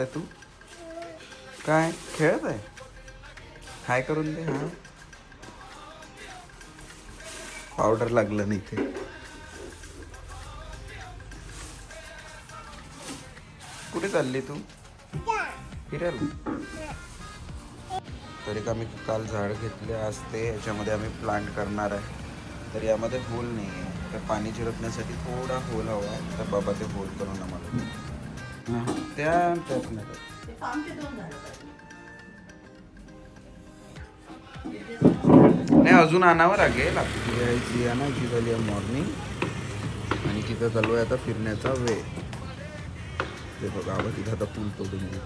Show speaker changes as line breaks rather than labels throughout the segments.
करताय तू? काय? खेळत आहे? हाय करून दे हा. पावडर लागलं नाही ते कुठे चालली तू? फिरायला? तरी का मी काल झाड घेतले आज ते याच्यामध्ये आम्ही प्लांट करणार आहे. तर यामध्ये होल नाही आहे तर पाणी झिरपण्यासाठी थोडा होल हवा आहे. तर बाबा ते होल करून आम्हाला त्या त्यात नाही नाही अजून आणावं लागेल आपली यायची आणायची झाली आहे मॉर्निंग आणि तिथं चालू आहे आता फिरण्याचा वेळ. ते बघा आबा तिथं आता पूल तोडून घेऊ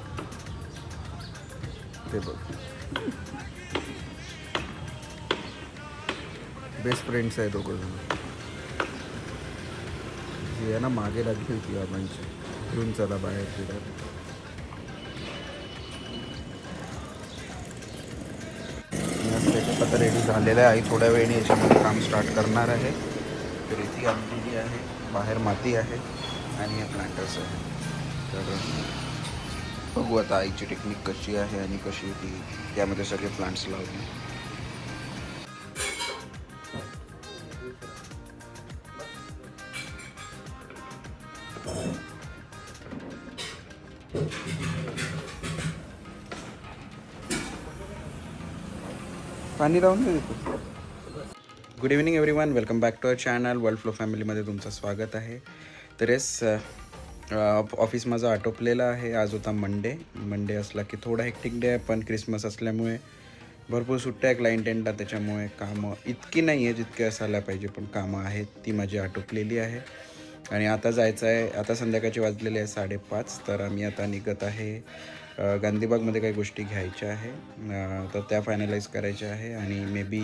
ते बघ. बेस्ट फ्रेंड्स आहे दोघं जण. जी आहे ना मागे लागली होती आबांची. घेऊन चला बाहेर तिथं आता रेडी झालेलं आहे. आई थोड्या वेळेने याच्यामध्ये काम स्टार्ट करणार आहे. तर इथे आणलेली आहे बाहेर माती आहे आणि हे प्लांटर्स आहे. तर बघू आता आईची टेक्निक कशी आहे आणि कशी ती त्यामध्ये सगळे प्लांट्स लावले पाणी राहून good evening everyone welcome back to our channel World Flow फॅमिलीमध्ये तुमचं स्वागत आहे. तर येस ऑफिस माझं आटोपलेलं आहे. आज होता मंडे मंडे असला की थोडा हेक्टिक डे आहे पण क्रिसमस असल्यामुळे भरपूर सुट्ट्या आहे क्लायंट त्याच्यामुळे कामं इतकी नाही आहे जितकी असायला पाहिजे पण कामं आहेत. ती माझी आटोपलेली आहे. आणि आता जायचं आहे आता संध्याकाळची वाजलेली आहे साडेपाच तर आम्ही आता निघत आहे. गांधीबागमध्ये काही गोष्टी घ्यायच्या आहे. तर त्या फायनलाइज करायच्या आहे आणि मे बी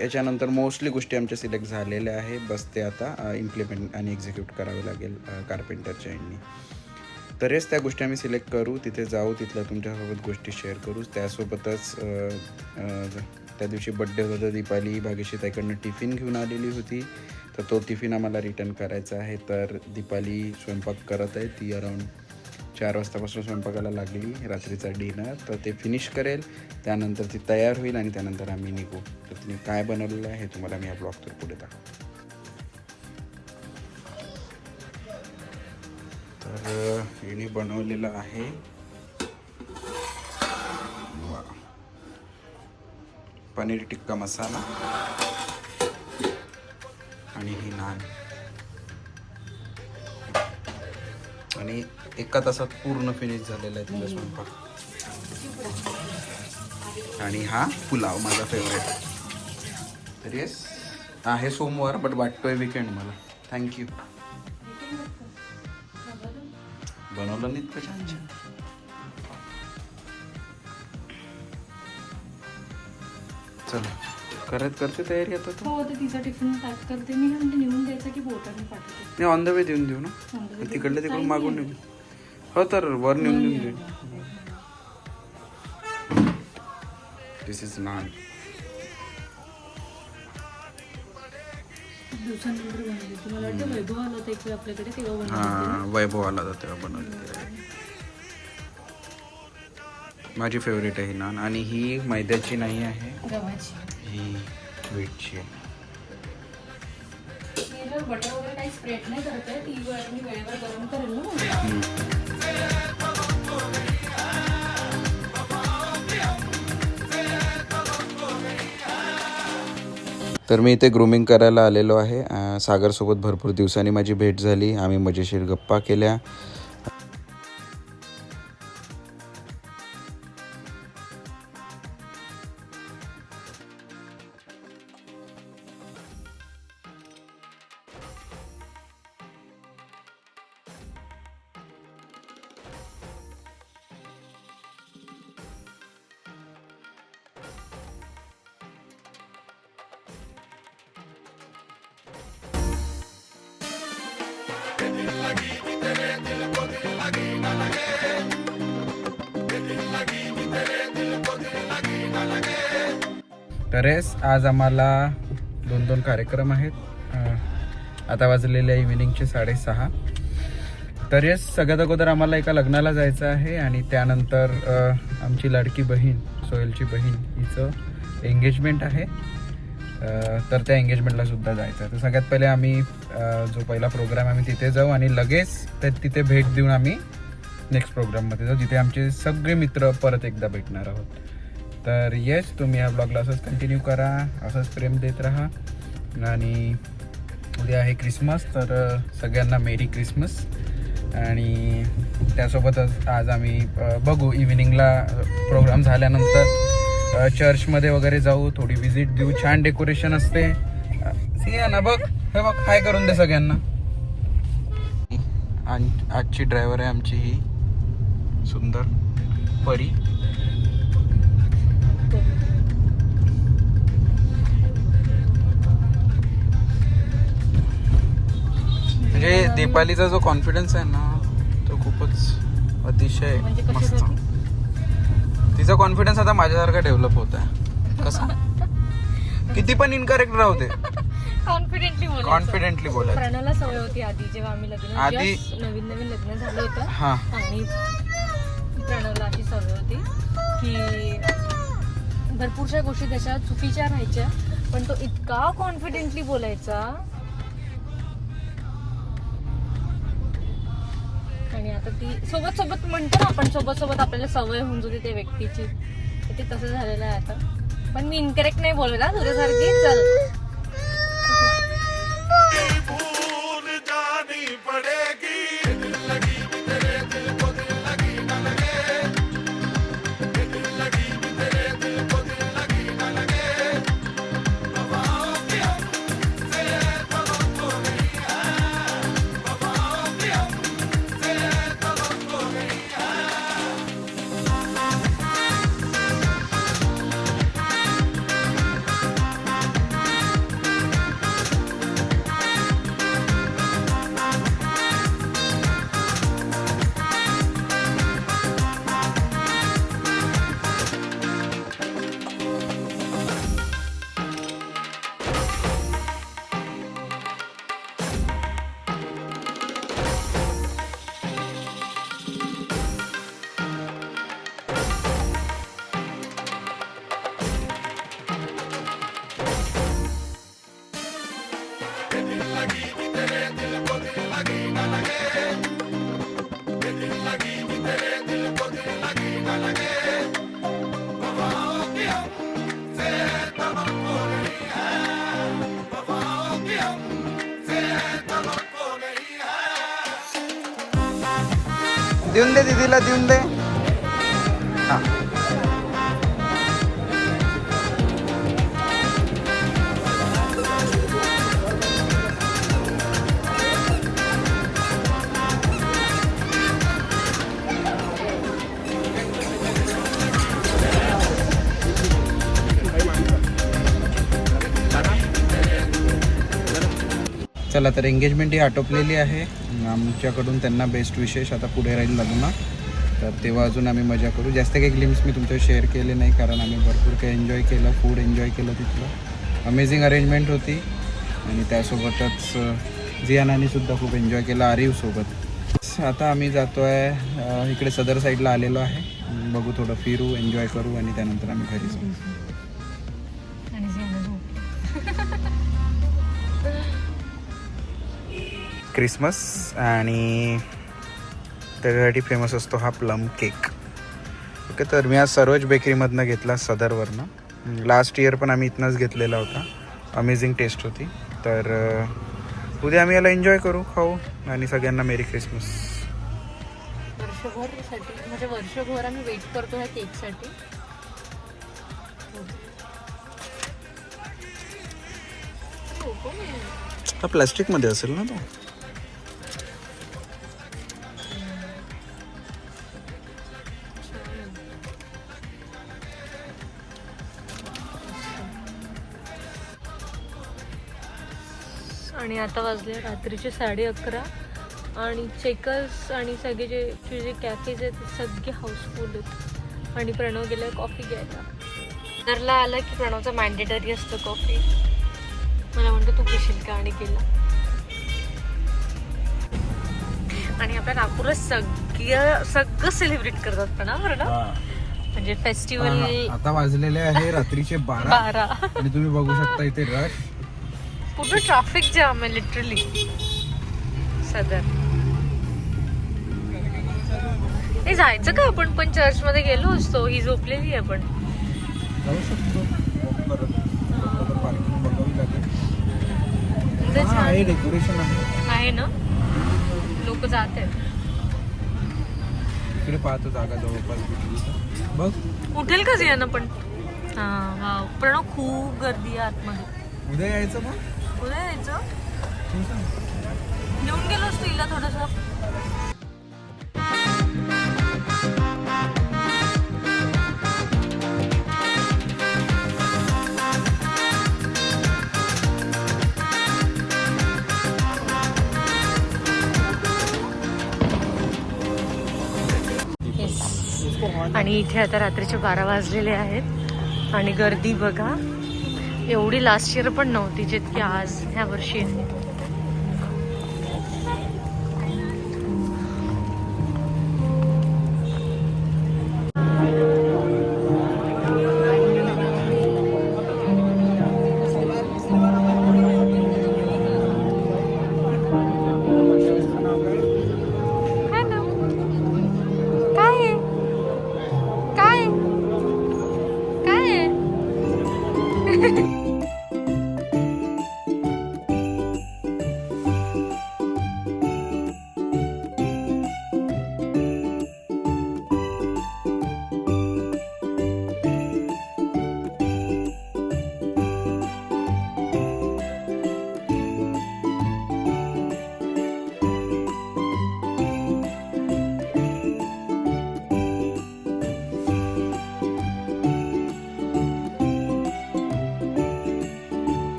याच्यानंतर मोस्टली गोष्टी आमच्या सिलेक्ट झालेल्या आहे. बस ते आता इम्प्लिमेंट आणि एक्झिक्यूट करावे लागेल कार्पेंटरच्या यांनी. तर हेच त्या गोष्टी आम्ही सिलेक्ट करू. तिथे जाऊ तिथल्या तुमच्यासोबत गोष्टी शेअर करू. त्यासोबतच त्या दिवशी बड्डे होता दीपाली भाग्यशी ताईकडनं टिफिन घेऊन आलेली होती. तर तो टिफिन आम्हाला रिटर्न करायचा आहे. तर दीपाली स्वयंपाक करत आहे. ती अराऊंड चार वाजतापासून स्वयंपाकाला लागली रात्रीचा डिनर तर ते फिनिश करेल त्यानंतर ती तयार होईल आणि त्यानंतर आम्ही निघू. तर तिने काय बनवलेलं आहे हे तुम्हाला मी या ब्लॉग तर पुढे दाखवतो. तर हिने बनवलेलं आहे. पनीर टिक्का मसाला. आणि ही नान. आणि एका तासात पूर्ण फिनिश झालेला आहे तिचा स्वयंपाक. आणि हा पुलाव माझा फेवरेट तर येस आहे सोमवार बट वाटतोय विकेंड मला. थँक्यू बनवलं नाही इतकं छान छान? चला. करत करते तयारी आता तू?
हो तिचा टिफिन पॅक करते. मी म्हणजे निघून द्यायचा की बोटाने पाठवते.
नाही ऑन द वे देऊन देऊ ना.
On the way
तिकडलं तिकडून मागून
नाही.
देऊ हो तर वर नेऊन देऊन देऊ दिस इज नान
खूप दिवसानंतर बनवली तुम्हाला वाटतं वैभव आला होता आपल्याकडे तेव्हा बनवली
हा? वैभव आला होता तेव्हा माझी फेवरेट आहे ही नान. आणि ही मैद्याची नाही आहे.
गव्हाची.
ही व्हीटची आहे.
मी जर बटर वगैरे काही स्प्रेड नाही करत आहे ती वेळ मी वेळेवर गरम करेल ना
हम्म. तर मी इथे ग्रूमिंग करायला आलेलो आहे. अं, सागरसोबत भरपूर दिवसांनी माझी भेट झाली. आम्ही मजेशीर गप्पा केल्या. तर हेच आज आम्हाला दोन दोन कार्यक्रम आहेत. आता वाजलेले आहे इव्हिनिंगचे साडेसहा. तर येस सगळ्यात अगोदर आम्हाला एका लग्नाला जायचं आहे आणि त्यानंतर आमची लाडकी बहीण सोहेलची बहीण हिचं एंगेजमेंट आहे. तर त्या एंगेजमेंटला सुद्धा जायचं आहे. तर सगळ्यात पहिले आम्ही जो पहिला प्रोग्राम आम्ही तिथे जाऊ आणि लगेच ते तिथे भेट देऊन आम्ही नेक्स्ट प्रोग्राममध्ये जाऊ जिथे आमचे सगळे मित्र परत एकदा भेटणार आहोत. तर येस तुम्ही या ब्लॉगला असंच कंटिन्यू करा असंच प्रेम देत राहा. आणि उद्या आहे क्रिसमस तर सगळ्यांना मेरी क्रिसमस आणि त्यासोबतच आज आम्ही बघू इव्हिनिंगला प्रोग्राम झाल्यानंतर चर्चमध्ये वगैरे जाऊ थोडी व्हिजिट देऊ छान डेकोरेशन असते. सिया ना बघ हे बघ हाय करून दे सगळ्यांना. आजची ड्रायव्हर आहे आमची ही. सुंदर परी. म्हणजे दीपालीचा जो कॉन्फिडन्स आहे ना तो खूपच अतिशय
म्हणजे
मस्त. तिचा कॉन्फिडन्स आता माझ्यासारखा डेव्हलप होत आहे. कसा? किती पण इनकरेक्ट राहू दे.
कॉन्फिडेंटली बोल
कॉन्फिडेंटली
प्रणवला सवय होती आधी जेव्हा आम्ही लग्न
आधी-
नवीन नवीन लग्न झालं होतं.
हा.
आणि प्रणवला सवय होती की भरपूरशा गोष्टी त्याच्या चुकीच्या राहायच्या पण तो इतका कॉन्फिडेंटली बोलायचा. आणि आता ती सोबत सोबत म्हणतो ना आपण सोबत सोबत आपल्याला सवय होऊन जाते त्या व्यक्तीची. ते तसं झालेलं आहे आता. पण मी इनकरेक्ट नाही बोलत तुझ्यासारखी. चल.
देऊन दे दीदीला देऊन दे. चला तर एंगेजमेंट ही आटोपलेली आहे. आमच्याकडून त्यांना बेस्ट विशेष आता पुढे राहील लग्न. तर तेव्हा अजून आम्ही मजा करू. जास्त काही ग्लिम्स मी तुमच्या शेअर केले नाही कारण आम्ही भरपूर काही एन्जॉय केलं फूड एन्जॉय केलं तिथलं. अमेझिंग अरेंजमेंट होती. आणि त्यासोबतच अ, सुद्धा खूप एन्जॉय केला आरिवसोबत आता आम्ही जातो आहे इकडे सदर साईडला आलेलो आहे. बघू थोडं फिरू एन्जॉय करू आणि त्यानंतर आम्ही घरी जाऊ. क्रिसमस आणि त्याच्यासाठी फेमस असतो हा प्लम केक ओके तर मी आज सरोज बेकरीमधनं घेतला सदरवरनं. लास्ट इयर पण आम्ही इथनंच घेतलेला होता. अमेझिंग टेस्ट होती. तर उद्या आम्ही याला एन्जॉय करू खाऊ आणि सगळ्यांना मेरी क्रिसमस
वर्षभरसाठी म्हणजे वर्षभर आम्ही वेट करतो ह्या केकसाठी
हा. प्लॅस्टिकमध्ये असेल ना तो?
आणि आता वाजले रात्रीचे साडे अकरा. आणि चेकर्स आणि सगळे जे जे कॅफेज आहेत ते सगळे हाऊसफुल आहेत. आणि प्रणव गेला कॉफी घ्यायला. घरला आलं की प्रणवचा मॅन्डेटरी असतं कॉफी मला म्हणतो तू पिशील का? आणि केला आणि आपल्या नागपूरला सगळं सगळं सेलिब्रेट करतात पण बरं ना म्हणजे फेस्टिवल
आता वाजलेले आहे रात्रीचे बारा.
बारा.
आणि तुम्ही बघू शकता इथे रश
पूर्ण ट्रॅफिक जाम आहे लिटरली सदर हे जायचं का आपण? पण चर्च मध्ये गेलो असतो. ही झोपलेली आहे पण.
जाऊ शकतो. पार्किंग बघावी लागेल. हा, डेकोरेशन आहे
ना? लोक जात आहेत.
इकडे पाहतो जागा जवळपास. बघ.
उठेल का जियाना पण? हा वाव. प्रणव खूप गर्दी आहे आतमध्ये.
उद्या यायचं मग?
उद्या यायचं
तू सांग.
घेऊन गेलो असतो हिला थोडस. आणि इथे आता रात्रीचे बारा वाजलेले आहेत. आणि गर्दी बघा. एवढी लास्ट इयर पण नव्हती जितकी आज ह्या वर्षी. आहे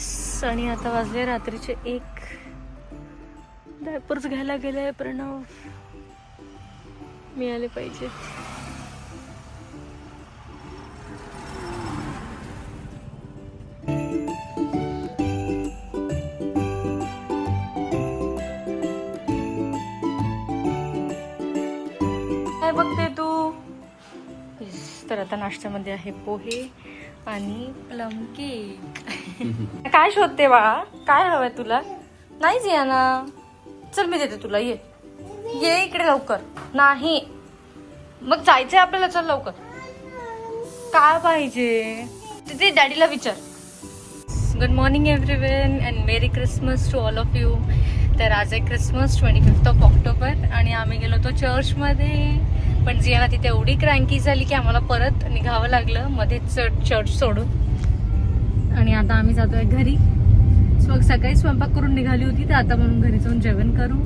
येस आणि आता वाजले रात्रीचे एक. डायपर्स घ्यायला गेले प्रणव. मिळाले पाहिजे. काय बघते तू? तर आता नाश्त्यामध्ये आहे पोहे. आणि प्लम केक काय शोधते बाळा? काय हवंय तुला? नाहीच या ना चल मी देते तुला. ये. ये इकडे लवकर. नाही. मग जायचंय आपल्याला. चल लवकर. काय पाहिजे? तिथे डॅडीला विचार. Good morning everyone and merry Christmas to all of you तर आज आहे Christmas twenty fifth of October आणि आम्ही गेलो होतो चर्चमध्ये पण जियाना तिथे एवढी क्रँकी झाली की आम्हाला परत निघावं लागलं मध्येच चर्च सोडून. आणि आता आम्ही जातोय घरी. मग सकाळी स्वयंपाक करून निघाली होती तर आता म्हणून घरी जाऊन जेवण करू.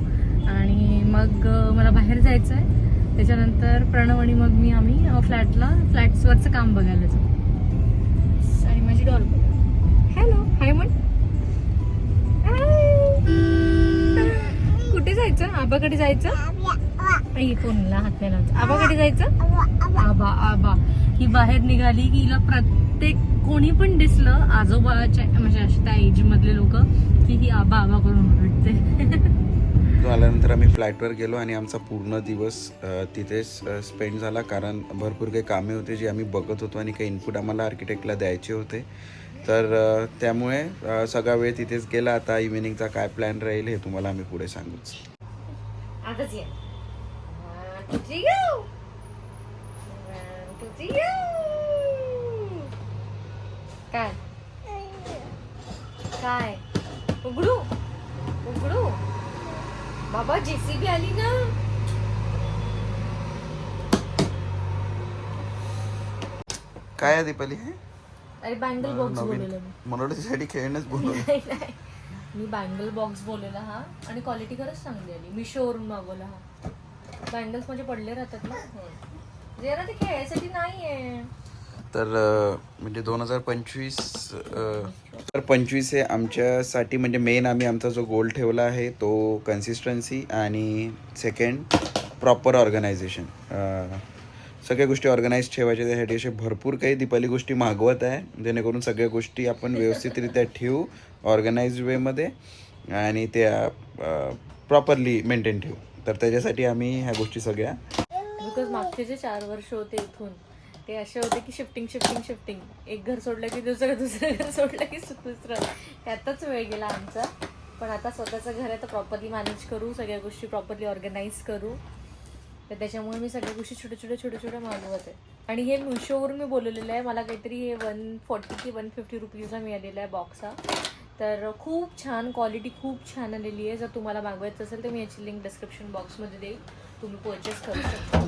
आणि मग मला बाहेर जायचं आहे त्याच्यानंतर प्रणव आणि मग मी आम्ही फ्लॅटला फ्लॅट्सवरचं काम बघायला जाऊ. आणि माझी डॉल हॅलो हाय म्हण कुठे जायचं? आबाकडे जायचं? आई कोणला हात नाही लावायचा आबाकडे जायचं? आबा आबा. ही बाहेर निघाली की हिला प्रत्येक कोणी पण दिसलं आजोबाच्या म्हणजे अशा त्या एज मधले लोक की ही आबा आबा करून ओरडते.
तो आल्यानंतर आम्ही फ्लाईटवर गेलो आणि आमचा पूर्ण दिवस तिथेच स्पेंड झाला. कारण भरपूर काही कामे होते जे आम्ही बघत होतो आणि काही इनपुट आम्हाला आर्किटेक्टला द्यायचे होते. तर त्यामुळे सगळा वेळ तिथेच गेला. आता इव्हिनिंगचा काय प्लॅन राहील हे तुम्हाला आम्ही पुढे सांगूच.
काय? काय? उघडू? उघडू? बाबा जेसीबी आली ना?
काय दीपाली? हे
अरे बँगल बॉक्स बोललेला मी.
मनोरंजनासाठी खेळणंच
नाही नाही. मी बँगल बॉक्स बोललेला हा. आणि क्वालिटी खरंच चांगली आली. मी शोरूम मागवला हा. बँगल्स म्हणजे पडले राहतात ना. जरा ते खेळायसाठी नाहीये.
तर अ, म्हणजे दोन हजार पंचवीस तर पंचवीस हे आमच्यासाठी म्हणजे मेन आम्ही आमचा जो गोल ठेवला आहे तो कन्सिस्टन्सी आणि सेकंड प्रॉपर ऑर्गनायझेशन सगळ्या गोष्टी ऑर्गनाईज ठेवायच्या त्यासाठी असे भरपूर काही दीपाली गोष्टी मागवत आहे. जेणेकरून सगळ्या गोष्टी आपण व्यवस्थितरित्या ठेवू ऑर्गनाईज वेमध्ये आणि त्या प्रॉपरली मेंटेन ठेवू. तर त्याच्यासाठी आम्ही ह्या गोष्टी सगळ्या
बिकॉज मागचे जे चार वर्ष होते इथून ते असे होते की शिफ्टिंग शिफ्टिंग शिफ्टिंग एक घर सोडलं की दुसरं दुसरं घर सोडलं की दुसरं. त्यातच वेळ गेला आमचा. पण आता स्वतःचं घर आहे तर प्रॉपरली मॅनेज करू सगळ्या गोष्टी प्रॉपरली ऑर्गनाईज करू. तर त्याच्यामुळे मी सगळ्या गोष्टी छोट्या छोट्या छोट्या छोट्या मागवत. आहे आणि हे मिशोवरून मी बोलवलेलं आहे. मला काहीतरी हे वन फोर्टी की वन फिफ्टी रुपीजचा मिळालेला आहे बॉक्स हा. तर खूप छान क्वालिटी खूप छान आलेली आहे. जर तुम्हाला मागवायचं असेल तर मी याची लिंक डिस्क्रिप्शन बॉक्समध्ये देईल. तुम्ही परचेस करू शकता.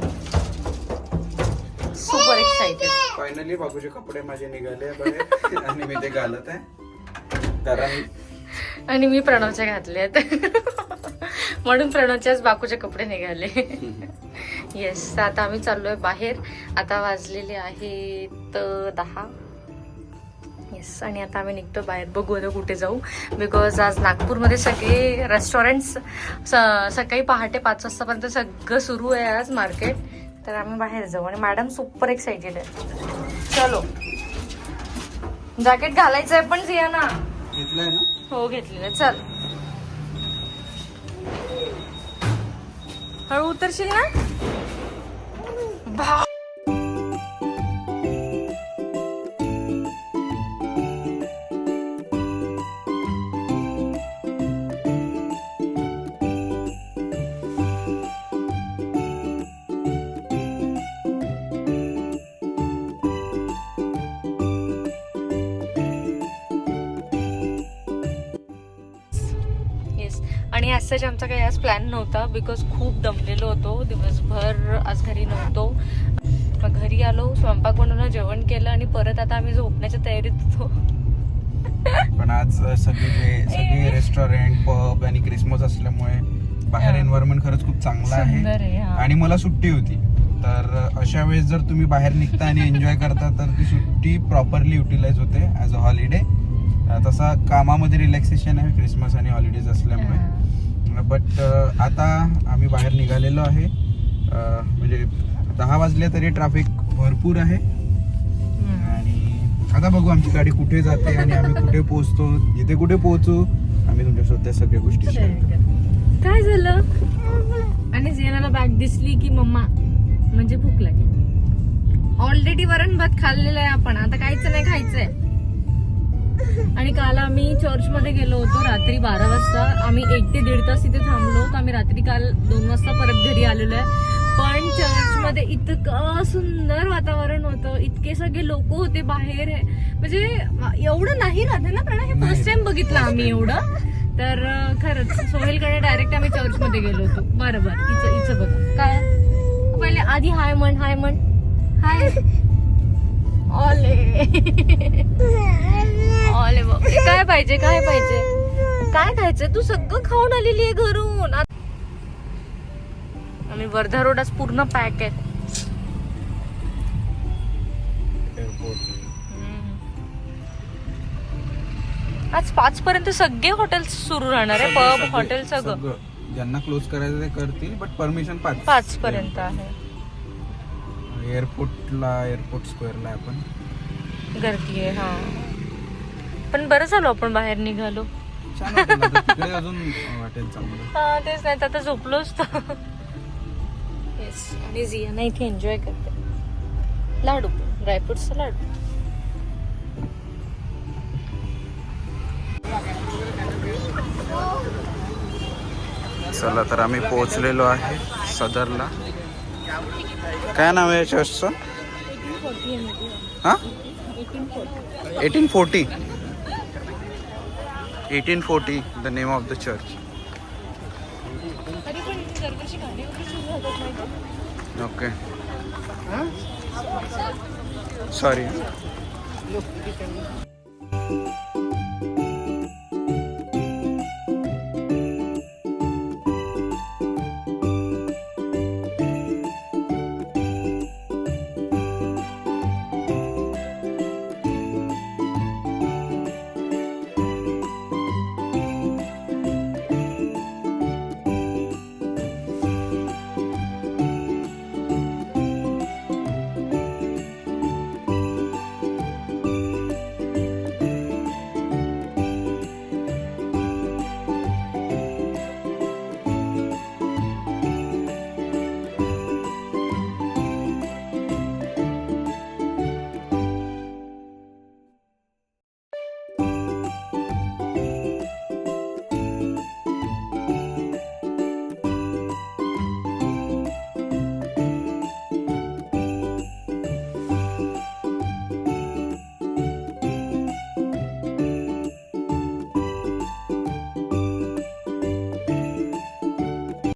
सुपर एक्साइटेड
फायनली बाबूचे कपडे माझे निघाले आणि मी ते घालत आहे. कारण
आणि मी प्रणवच्या घातले आहेत. म्हणून प्रणवच्याच बाकूचे कपडे निघाले. येस आता आम्ही चाललोय बाहेर. आता वाजलेले आहेत दहा. येस आणि आता आम्ही निघतो बाहेर. बघू आता कुठे जाऊ. बिकॉज आज नागपूरमध्ये सगळे रेस्टॉरंट्स सकाळी पहाटे पाच वाजतापर्यंत सगळं सुरू आहे आज मार्केट तर आम्ही बाहेर जाऊ. आणि मॅडम सुपर एक्साइटेड आहे चलो. जॅकेट घालायचं आहे पण जिया ना
घेतलंय ना?
हो घेतलेलं चल. हळू उतरशील ना? भा आजचाच आमचा काही आज प्लॅन नव्हता बिकॉज खूप दमलेलो होतो. दिवसभर आज घरी नव्हतो. मग घरी आलो स्वयंपाक बनवलं जेवण केलं आणि परत आता आम्ही झोपण्याच्या तयारीत होतो.
पण आज सगळे सगळे रेस्टॉरंट पब आणि क्रिसमस असल्यामुळे बाहेर. एन्व्हायरमेंट खरंच खूप चांगलं.
आहे.
आणि मला सुट्टी होती. तर अशा वेळेस जर तुम्ही बाहेर निघता आणि एन्जॉय करता तर ती सुट्टी प्रॉपरली युटिलाइज होते ॲज अ हॉलिडे तसा कामामध्ये रिलॅक्सेशन आहे क्रिसमस आणि हॉलिडेज असल्यामुळे. बट आता आम्ही बाहेर निघालेलो आहे. अ, म्हणजे दहा वाजले तरी ट्रॅफिक भरपूर आहे. आणि आता बघू आमची गाडी कुठे जाते आणि आम्ही कुठे पोहोचतो. जिथे कुठे पोहोचू आम्ही तुमच्यासोबत त्या सगळ्या गोष्टी करू.
काय झालं? आणि जियानाला बॅग दिसली की मम्मा म्हणजे भूक लागली. ऑलरेडी वरण भात खाल्लेलं आहे आपण. आता काहीच नाही खायचंय. आणि काल आम्ही चर्च मध्ये गेलो होतो रात्री बारा वाजता. आम्ही एक ते दीड तास तिथे थांबलो होतो. आम्ही रात्री काल दोन वाजता परत घरी आलेलो आहे. पण चर्च मध्ये इतकं सुंदर वातावरण होतं. इतके सगळे लोक होते बाहेर. म्हणजे एवढं नाही राहते ना प्रणय हे. फर्स्ट टाइम बघितलं आम्ही एवढं. तर खरंच सोहेलकडे डायरेक्ट आम्ही चर्च मध्ये गेलो होतो. बरोबर इचं इचं बघ. काय? पहिले आधी हाय म्हण हाय म्हण. हाय. ऑले. ए, काय पाहिजे काय पाहिजे? काय खायचंय? तू सगळं खाऊन आलेली आहे घरून. आणि वर्धा रोड आज पूर्ण पॅक आहे आज पाच पर्यंत सगळे हॉटेल सुरू राहणार आहे. पब हॉटेल सगळं
सगळं. ज्यांना क्लोज करायचं ते करतील बट परमिशन पाच.
पाच पर्यंत आहे.
एअरपोर्टला एअरपोर्ट स्क्वेअरला आपण.
गर्दी आहे हा. पण बरं झालो आपण बाहेर निघालो.
अजून वाटेल चांगलं.
हा तेच नाही तर आता झोपलोच तर येस आणि जियाना इथे एन्जॉय करते. लाडू ड्रायफ्रुट्सचा लाडू.
चला तर आम्ही पोहोचलेलो आहे सदरला. काय नाव आहे चर्चचं हां? Eighteen forty
1840 the name of the church.
okay. sorry.